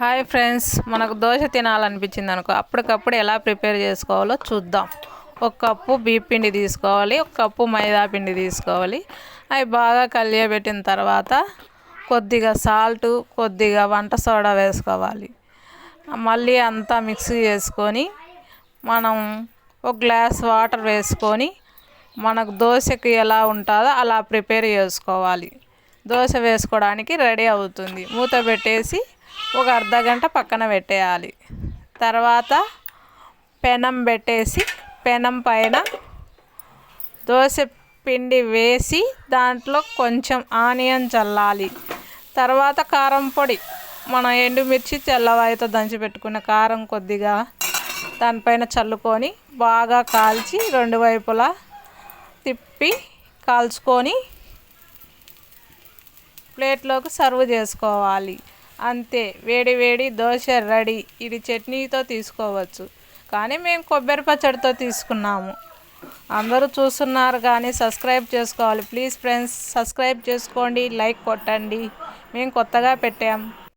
Hi friends మనకు దోశ తినాలనిపించింది అనుకో అప్పటికప్పుడు ఎలా ప్రిపేర్ చేసుకోవాలో చూద్దాం. ఒక కప్పు బీపిండి పిండి తీసుకోవాలి ఒక కప్పు మైదా పిండి తీసుకోవాలి. అవి బాగా కలియబెట్టిన తర్వాత కొద్దిగా సాల్ట్ కొద్దిగా వంట సోడా వేసుకోవాలి. మళ్ళీ అంతా మిక్స్ చేసుకొని మనం ఒక గ్లాస్ వాటర్ వేసుకొని మనకు దోశకి ఎలా ఉంటుందో అలా ప్రిపేర్ చేసుకోవాలి. దోశ వేసుకోవడానికి రెడీ అవుతుంది. మూత పెట్టేసి ఒక అర్ధ గంట పక్కన పెట్టేయాలి. తర్వాత పెనం పెట్టేసి పెనం పైన దోశ పిండి వేసి దాంట్లో కొంచెం ఆనియన్ చల్లాలి. తర్వాత కారం పొడి. మన ఎండుమిర్చి తెల్లవాయితో దంచి పెట్టుకున్న కారం కొద్దిగా దానిపైన చల్లుకొని బాగా కాల్చి రెండు వైపులా తిప్పి కాల్చుకొని ప్లేట్లోకి సర్వ్ చేసుకోవాలి. అంతే. వేడి వేడి దోశ రెడీ. ఇది చట్నీతో తీసుకోవచ్చు. కానీ మేము కొబ్బరి పచ్చడితో తీసుకున్నాము. అందరూ చూస్తున్నారు కానీ సబ్స్క్రైబ్ చేసుకోవాలి. ప్లీజ్ ఫ్రెండ్స్ సబ్స్క్రైబ్ చేసుకోండి లైక్ కొట్టండి. మేము కొత్తగా పెట్టాం.